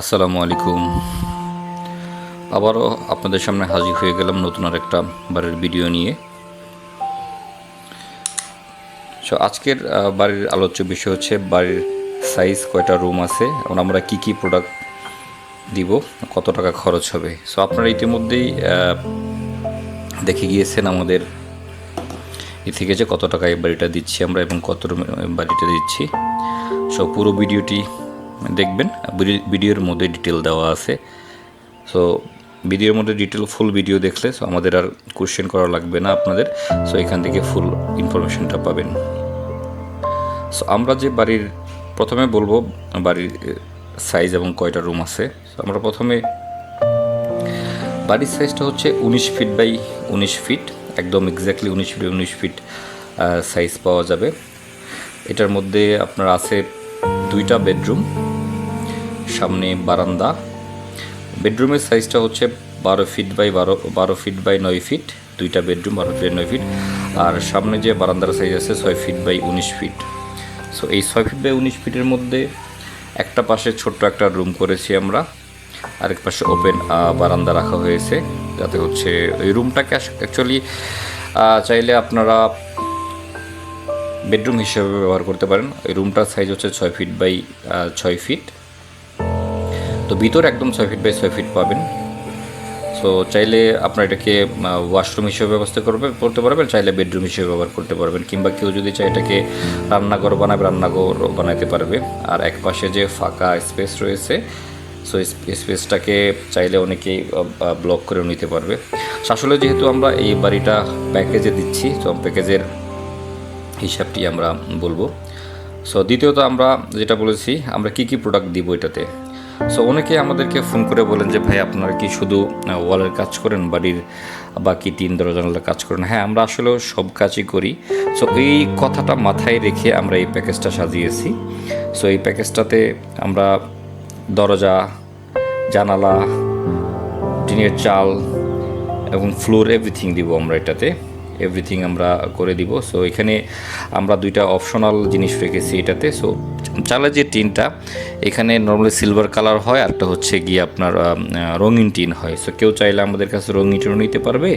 আসসালামু আলাইকুম। আবারও আপনাদের সামনে হাজির হয়ে গেলাম নতুন আর একটা বাড়ির ভিডিও নিয়ে। সো আজকের বাড়ির আলোচ্য বিষয় হচ্ছে বাড়ির সাইজ কয়টা রুম আছে এবং আমরা কি কি প্রোডাক্ট দিব, কত টাকা খরচ হবে। সো আপনারা ইতিমধ্যেই দেখে গিয়েছেন আমাদের এ থেকে যে কত টাকা এই বাড়িটা দিচ্ছি আমরা এবং কত রুমে বাড়িটা দিচ্ছি। সো পুরো ভিডিওটি দেখবেন। ভিডিওর মধ্যে ডিটেল দেওয়া আছে। সো ভিডিওর মধ্যে ডিটেল ফুল ভিডিও দেখলে সো আমাদের আর কোশ্চেন করা লাগবে না আপনাদের। সো এখান থেকে ফুল ইনফরমেশনটা পাবেন। সো আমরা যে বাড়ির, প্রথমে বলব, বাড়ির সাইজ এবং কয়টা রুম আছে। আমরা প্রথমে, বাড়ির সাইজটা হচ্ছে উনিশ ফিট বাই উনিশ ফিট একদম এক্স্যাক্টলি উনিশ ফিট উনিশ ফিট সাইজ পাওয়া যাবে। এটার মধ্যে আপনার আছে দুইটা বেডরুম সামনে বারান্দা। বেডরুমের সাইজটা হচ্ছে বারো ফিট বাই বারো বারো ফিট বাই নয় ফিট, দুইটা বেডরুম, বারো ফিট নয় ফিট। আর সামনে যে বারান্দার সাইজ আছে, ছয় ফিট বাই উনিশ ফিট। সো এই ছয় ফিট বাই উনিশ ফিটের মধ্যে একটা পাশে ছোট্ট একটা রুম করেছি আমরা। আরেক পাশে ওপেন বারান্দা রাখা হয়েছে। যাতে হচ্ছে ওই রুমটাকে অ্যাকচুয়ালি চাইলে আপনারা বেডরুম হিসেবে ব্যবহার করতে পারেন। ওই রুমটার সাইজ হচ্ছে ছয় ফিট বাই ছয় ফিট। তো ভিতর একদম ছয় ফিট বাই ছয় ফিট পাবেন। সো চাইলে আপনার এটাকে ওয়াশরুম হিসেবে ব্যবস্থা করবে, করতে পারবেন, চাইলে বেডরুম হিসেবে ব্যবহার করতে পারবেন, কিংবা কেউ যদি চায় এটাকে রান্নাঘর বানাবে, রান্নাঘর বানাতে পারবে। আর এক পাশে যে ফাঁকা স্পেস রয়েছে সো স্পেসটাকে চাইলে অনেকেই ব্লক করেও নিতে পারবে। আসলে যেহেতু আমরা এই বাড়িটা প্যাকেজে দিচ্ছি, তো প্যাকেজের হিসাবটি আমরা বলব। সো দ্বিতীয়ত আমরা যেটা বলেছি, আমরা কি কি প্রোডাক্ট দিব এটাতে? সো অনেকে আমাদেরকে ফোন করে বলেন যে, ভাই, আপনারা কি শুধু ওয়ালের কাজ করেন, বাড়ির বাকি তিন দরজা জানালার কাজ করেন? হ্যাঁ আমরা আসলেও সব কাজই করি। সো এই কথাটা মাথায় রেখে আমরা এই প্যাকেজটা সাজিয়েছি। সো এই প্যাকেজটাতে আমরা দরজা, জানালা, টিনের চাল এবং ফ্লোর এভরিথিং দিব আমরা এটাতে। এভরিথিং আমরা করে দিব। সো এখানে আমরা দুইটা অপশনাল জিনিস রেখেছি এটাতে। সো চালের যে টিনটা, এখানে নর্মালি সিলভার কালার হয় আরটা হচ্ছে গিয়ে আপনার রঙিন টিন হয়। সো কেউ চাইলে আমাদের কাছে রঙিন টিনও নিতে পারবে,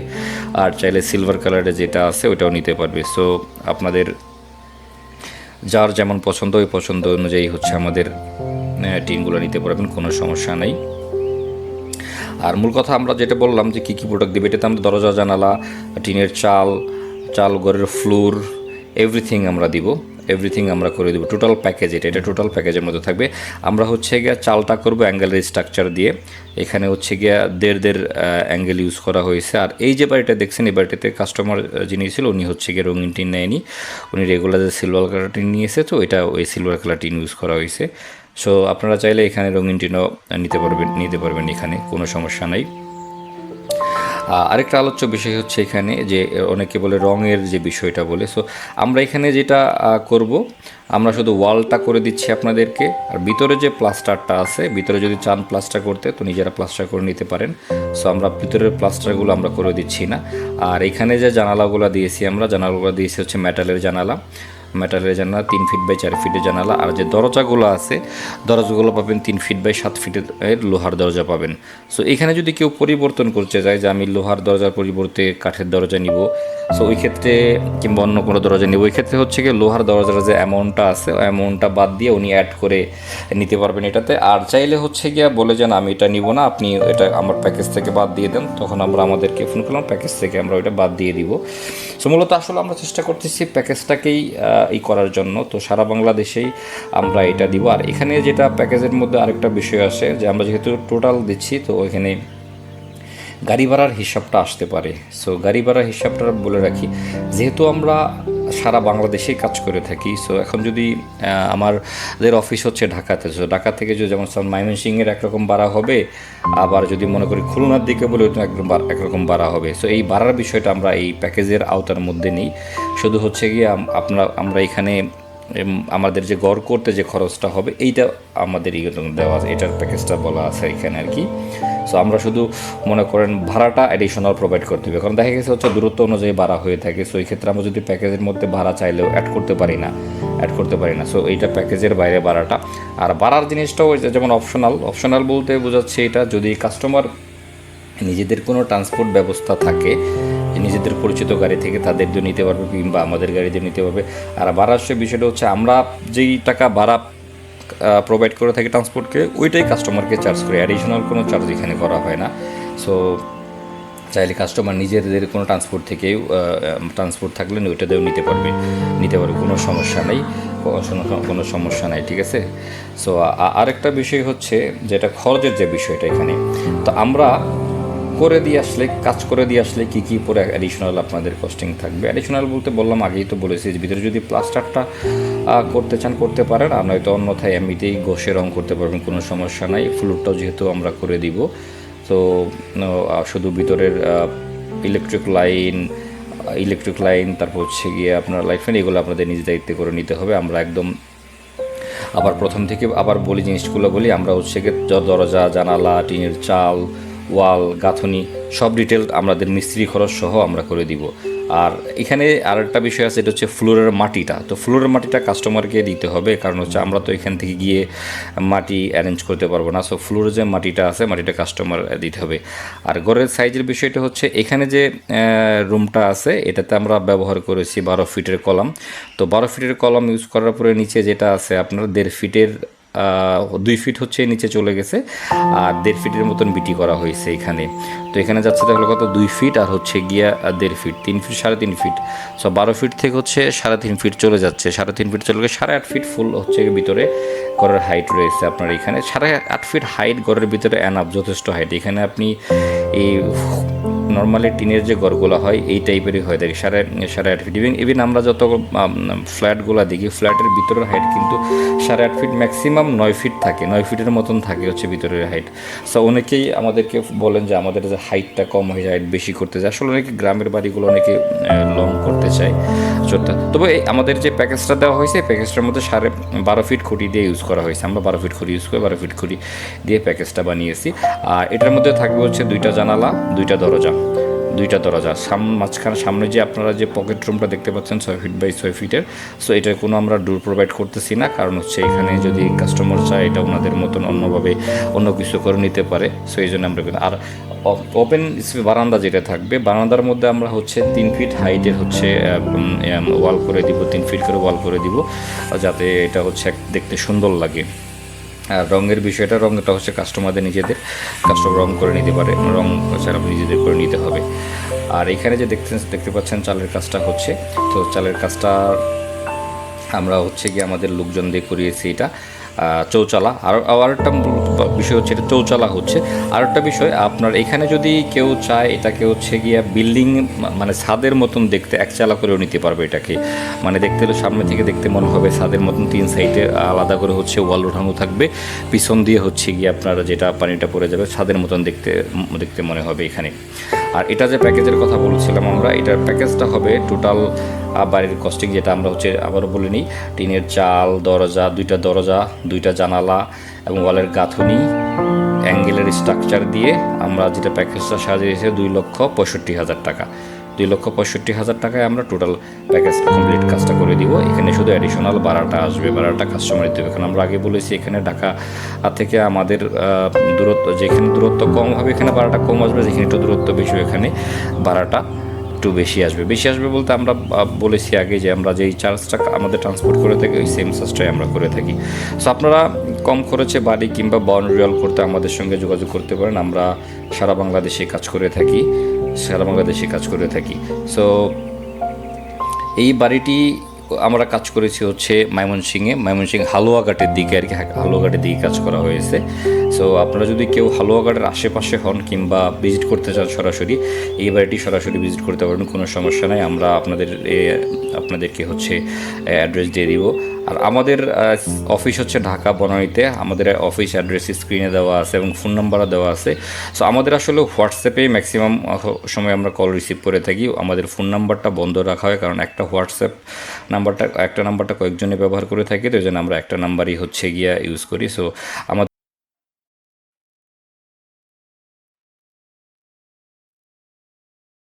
আর চাইলে সিলভার কালারের যেটা আছে ওটাও নিতে পারবে। সো আপনাদের যার যেমন পছন্দ, ওই পছন্দ অনুযায়ী হচ্ছে আমাদের টিনগুলো নিতে পারবেন, কোনো সমস্যা নেই। আর মূল কথা আমরা যেটা বললাম যে কী কী প্রোডাক্ট দেবে, এটাতে আমরা দরজা, জানালা, টিনের চাল চাল ঘরের ফ্লোর এভরিথিং আমরা দিব এভরিথিং আমরা করে দেবো টোটাল প্যাকেজ এটা এটা টোটাল প্যাকেজের মধ্যে থাকবে। আমরা হচ্ছে গিয়ে চালটা করব অ্যাঙ্গেলের স্ট্রাকচার দিয়ে, এখানে হচ্ছে গিয়া দেড় দেড় অ্যাঙ্গেল ইউজ করা হয়েছে। আর এই যে বাড়িটা দেখছেন, এই বাড়িটাতে কাস্টমার যিনি ছিল, উনি হচ্ছে গিয়ে রঙিন টিন নেয়নি, উনি রেগুলার যে সিলভার কালার টিন নিয়েছে তো, এটা ওই সিলভার কালার টিন ইউজ করা হয়েছে। সো আপনারা চাইলে এখানে রঙিন টিনও নিতে পারবেন নিতে পারবেন এখানে, কোনো সমস্যা নাই। আরেকটা আলোচ্য বিষয় হচ্ছে এখানে যে, অনেকে বলে রঙের যে বিষয়টা বলে। সো আমরা এখানে যেটা করব, আমরা শুধু ওয়ালটা করে দিচ্ছি আপনাদেরকে। আর ভিতরে যে প্লাস্টারটা আছে, ভিতরে যদি চান প্লাস্টার করতে, তো নিজেরা প্লাস্টার করে নিতে পারেন। সো আমরা ভিতরের প্লাস্টারগুলো আমরা করে দিচ্ছি না। আর এখানে যে জানালাগুলো দিয়েছি আমরা, জানালাগুলো দিয়েছি হচ্ছে মেটালের জানালা। মেটালের জানালা তিন ফিট বাই চার ফিটের জানালা। আর যে দরজাগুলো আছে, দরজাগুলো পাবেন তিন ফিট বাই সাত ফিটের লোহার দরজা পাবেন। সো এখানে যদি কেউ পরিবর্তন করতে চায় যে আমি লোহার দরজার পরিবর্তে কাঠের দরজা নিব সো ওই ক্ষেত্রে কিংবা অন্য কোনো দরজা নিব, ওই ক্ষেত্রে হচ্ছে কি লোহার দরজার যে অ্যামাউন্টটা আছে অ্যামাউন্টটা বাদ দিয়ে উনি অ্যাড করে নিতে পারবেন এটাতে। আর চাইলে হচ্ছে গিয়া বলে যান, আমি এটা নিব না, আপনি এটা আমার প্যাকেজ থেকে বাদ দিয়ে দেন। তখন আমরা আমাদেরকে ফোন করলাম প্যাকেজ থেকে আমরা ওইটা বাদ দিয়ে দিব। সো মূলত আসলে আমরা চেষ্টা করতেছি প্যাকেজটাকেই ই করার জন্য। তো সারা বাংলাদেশেই আমরা এটা দিব। আর এখানে যেটা প্যাকেজের মধ্যে আরেকটা বিষয় আছে, যে আমরা যেহেতু টোটাল দিচ্ছি, তো ওইখানে গাড়ি ভাড়ার হিসাবটা আসতে পারে। সো গাড়ি ভাড়ার হিসাবটা বলে রাখি। যেহেতু আমরা সারা বাংলাদেশেই কাজ করে থাকি। সো এখন যদি আমাদের অফিস হচ্ছে ঢাকাতে। সো ঢাকা থেকে যদি যেমন ময়মনসিংহের একরকম বাড়া হবে, আবার যদি মনে করি খুলনার দিকে বলে একরকম একরকম বাড়া হবে। সো এই বাড়ার বিষয়টা আমরা এই প্যাকেজের আওতার মধ্যে নিই। শুধু হচ্ছে গিয়ে আপনারা, আমরা এখানে আমাদের যে গড় করতে যে খরচটা হবে, এইটা আমাদের ইয়ে দেওয়া আছে। এটার প্যাকেজটা বলা আছে এখানে আর কি। সো আমরা শুধু মনে করেন ভাড়াটা অ্যাডিশনাল প্রোভাইড করতে হবে। কারণ দেখা গেছে হচ্ছে দূরত্ব অনুযায়ী ভাড়া হয়ে থাকে। সো এই ক্ষেত্রে আমরা যদি প্যাকেজের মধ্যে ভাড়া চাইলেও অ্যাড করতে পারি না অ্যাড করতে পারি না। সো এইটা প্যাকেজের বাইরে ভাড়াটা। আর ভাড়ার জিনিসটাও যেমন অপশনাল অপশনাল বলতে বোঝাচ্ছে এটা, যদি কাস্টমার নিজেদের কোনো ট্রান্সপোর্ট ব্যবস্থা থাকে নিজেদের পরিচিত গাড়ি থেকে তাদের দিয়ে নিতে পারবে কিংবা আমাদের গাড়ি দিয়ে নিতে পারবে। আর ভাড়ার সে বিষয়টা হচ্ছে আমরা যেই টাকা ভাড়া প্রোভাইড করে থাকি ট্রান্সপোর্টকে ওইটাই কাস্টমারকে চার্জ করি। অ্যাডিশনাল কোনো চার্জ এখানে করা হয় না। সো চাইলে কাস্টমার নিজেদের কোনো ট্রান্সপোর্ট থেকেও ট্রান্সপোর্ট থাকলে ওইটাতেও নিতে পারবে। নিতে পারবে, কোনো সমস্যা নেই। কোনো সমস্যা নাই ঠিক আছে? সো আরেকটা বিষয় হচ্ছে যেটা খরচের যে বিষয়টা এখানে। তো আমরা করে দিয়ে আসলে, কাজ করে দিয়ে আসলে কী কী পরে অ্যাডিশনাল আপনাদের কস্টিং থাকবে? অ্যাডিশনাল বলতে বললাম, আগেই তো বলেছি যে ভিতরে যদি প্লাস্টারটা করতে চান, করতে পারেন। আর নয়তো অন্যথায় এমনিতেই ঘষে রং করতে পারবেন, কোনো সমস্যা নাই। ফ্লুটটাও যেহেতু আমরা করে দিব, তো শুধু ভিতরের ইলেকট্রিক লাইন ইলেকট্রিক লাইন তারপর হচ্ছে গিয়ে আপনার লাইট ফ্যান এগুলো আপনাদের নিজ দায়িত্বে করে নিতে হবে। আমরা একদম, আবার প্রথম থেকে আবার বলি, জিনিসগুলো বলি, আমরা হচ্ছে গিয়ে দরজা, জানালা, টিনের চাল ওয়াল, গাঁথনি, সব ডিটেল আমাদের মিস্ত্রি খরচ সহ আমরা করে দিব। আর এখানে আর একটা বিষয় আছে, এটা হচ্ছে ফ্লোরের মাটিটা। তো ফ্লোরের মাটিটা কাস্টমারকে দিতে হবে, কারণ হচ্ছে আমরা তো এখান থেকে গিয়ে মাটি অ্যারেঞ্জ করতে পারব না। সো ফ্লোরে যে মাটিটা আছে, মাটিটা কাস্টমার দিতে হবে। আর ঘরের সাইজের বিষয়টা হচ্ছে, এখানে যে রুমটা আছে, এটাতে আমরা ব্যবহার করেছি বারো ফিটের কলাম। তো বারো ফিটের কলাম ইউজ করার পরে নিচে যেটা আছে, আপনার দেড় ফিটের দুই ফিট হচ্ছে নিচে চলে গেছে আর দেড় ফিটের মতন বিটি করা হয়েছে এখানে। তো এখানে যাচ্ছে তাহলে কত? দুই ফিট আর হচ্ছে গিয়া দেড় ফিট তিন ফিট সাড়ে তিন ফিট সো বারো ফিট থেকে হচ্ছে সাড়ে তিন ফিট চলে যাচ্ছে। সাড়ে তিন ফিট চলে গেছে সাড়ে আট ফিট ফুল হচ্ছে ভিতরে ঘরের হাইট রয়েছে আপনার এখানে। সাড়ে আট ফিট হাইট ঘরের ভিতরে অ্যানাপ যথেষ্ট হাইট এখানে আপনি এই নর্মালি টিনের যে ঘরগুলো হয়, এই টাইপেরই হয়ে। থাকে সাড়ে সাড়ে আট ফিট ইভেন ইভেন আমরা যত ফ্ল্যাটগুলো দেখি, ফ্ল্যাটের ভিতরের হাইট কিন্তু সাড়ে আট ফিট ম্যাক্সিমাম নয় ফিট থাকে, নয় ফিটের মতন থাকে হচ্ছে ভিতরের হাইট সো অনেকেই আমাদেরকে বলেন যে আমাদের যে হাইটটা কম হয়ে যায় বেশি করতে চায় আসলে অনেকে গ্রামের বাড়িগুলো অনেকে লং করতে চায়। ছোট্ট। তবে আমাদের যে প্যাকেজটা দেওয়া হয়েছে, প্যাকেজটার মধ্যে সাড়ে বারো ফিট খুঁটি দিয়ে ইউজ করা হয়েছে। আমরা বারো ফিট খুঁটি ইউজ করে বারো ফিট খুঁটি দিয়ে প্যাকেজটা বানিয়েছি। আর এটার মধ্যে থাকবে হচ্ছে দুইটা জানালা, দুইটা দরজা। দুইটা দরজা। সাম, মাঝখানে সামনে যে আপনারা যে পকেট রুমটা দেখতে পাচ্ছেন, ছয় ফিট বাই ছয় ফিটের সো এটার কোনো আমরা ডোর প্রোভাইড করতেছি না, কারণ হচ্ছে এখানে যদি কাস্টমার চায়, এটা ওনাদের মতন অন্যভাবে অন্য কিছু করে নিতে পারে সো এই জন্য আমরা আর ওপেন বারান্দা যেটা থাকবে, বারান্দার মধ্যে আমরা হচ্ছে তিন ফিট হাইটের হচ্ছে ওয়াল করে দিব, তিন ফিট করে ওয়াল করে দিব, যাতে এটা হচ্ছে দেখতে সুন্দর লাগে। আর রঙের বিষয়টা, রঙটা হচ্ছে কাস্টমারদের নিজেদের কাস্টমার রং করে নিতে পারে, রং ছাড়া নিজেদের করে নিতে হবে। আর এখানে যে দেখতে দেখতে পাচ্ছেন চালের কাজটা হচ্ছে, তো চালের কাজটা আমরা হচ্ছে গিয়ে আমাদের লোকজন দিয়ে করিয়েছি এটা। চৌচালা। আর আর একটা বিষয় হচ্ছে এটা চৌচালা হচ্ছে। আর একটা বিষয়, আপনার এখানে যদি কেউ চায়, এটাকে হচ্ছে গিয়া বিল্ডিং মানে ছাদের মতন দেখতে একচালা করেও নিতে পারবে এটাকে। মানে দেখতে হলে সামনে থেকে দেখতে মনে হবে ছাদের মতন তিন সাইডে আলাদা করে হচ্ছে ওয়াল উঠানো থাকবে। পিছন দিয়ে হচ্ছে গিয়ে আপনার যেটা পানিটা পড়ে যাবে, ছাদের মতন দেখতে দেখতে মনে হবে এখানে। আর এটা যে প্যাকেজের কথা বলছিলাম আমরা, এটার প্যাকেজটা হবে টোটাল বাড়ির কস্টিং যেটা আমরা হচ্ছে আবারও বলে নিই, টিনের চাল, দরজা, দুইটা দরজা দুইটা জানালা এবং ওয়ালের গাঁথনি, অ্যাঙ্গেলের স্ট্রাকচার দিয়ে আমরা যেটা প্যাকেজটা সাজিয়েছি দুই লক্ষ পঁয়ষট্টি হাজার টাকা। দুই লক্ষ পঁয়ষট্টি হাজার টাকায় আমরা টোটাল প্যাকেজটা কমপ্লিট কাজটা করে দিব। এখানে শুধু অ্যাডিশনাল ভাড়াটা আসবে, ভাড়াটা কাস্টমার দেবে। কারণ আমরা আগে বলেছি, এখানে ঢাকা থেকে আমাদের দূরত্ব, যেখানে দূরত্ব কম হবে, এখানে ভাড়াটা কম আসবে, যেখানে একটু দূরত্ব বেশি এখানে ভাড়াটা একটু বেশি আসবে। বেশি আসবে বলতে আমরা বলেছি আগে যে আমরা যেই চার্জটা আমাদের ট্রান্সপোর্ট করে থাকি, ওই সেম চার্জটাই আমরা করে থাকি। সো আপনারা কম খরচে বাড়ি কিংবা বাউন্ডারিয়াল করতে আমাদের সঙ্গে যোগাযোগ করতে পারেন। আমরা সারা বাংলাদেশে কাজ করে থাকি, সারা বাংলাদেশে কাজ করে থাকি। সো এই বাড়িটি আমরা কাজ করেছি হচ্ছে ময়মনসিংহে ময়মনসিংহ হালুয়াঘাটের দিকে আর কি, হালুয়াঘাটের দিকে কাজ করা হয়েছে। সো আপনারা যদি কেউ হালুয়াঘাটের আশেপাশে হন কিংবা ভিজিট করতে চান সরাসরি, এই বাড়িটি সরাসরি ভিজিট করতে পারবেন, কোনো সমস্যা নাই। আমরা আপনাদের আপনাদেরকে হচ্ছে অ্যাড্রেস দিয়ে দিব। আর আমাদের অফিস হচ্ছে ঢাকা বনানীতে। আমাদের অফিস অ্যাড্রেস স্ক্রিনে দেওয়া আছে এবং ফোন নাম্বারও দেওয়া আছে। সো আমাদের আসলে হোয়াটসঅ্যাপে ম্যাক্সিমাম সময় আমরা কল রিসিভ করে থাকি। আমাদের ফোন নাম্বারটা বন্ধ রাখা হয়, কারণ একটা হোয়াটসঅ্যাপ নাম্বারটা একটা নাম্বারটা কয়েকজনে ব্যবহার করে থাকি, তো এই জন্য আমরা একটা নাম্বারই হচ্ছে গিয়া ইউজ করি। সো আমাদের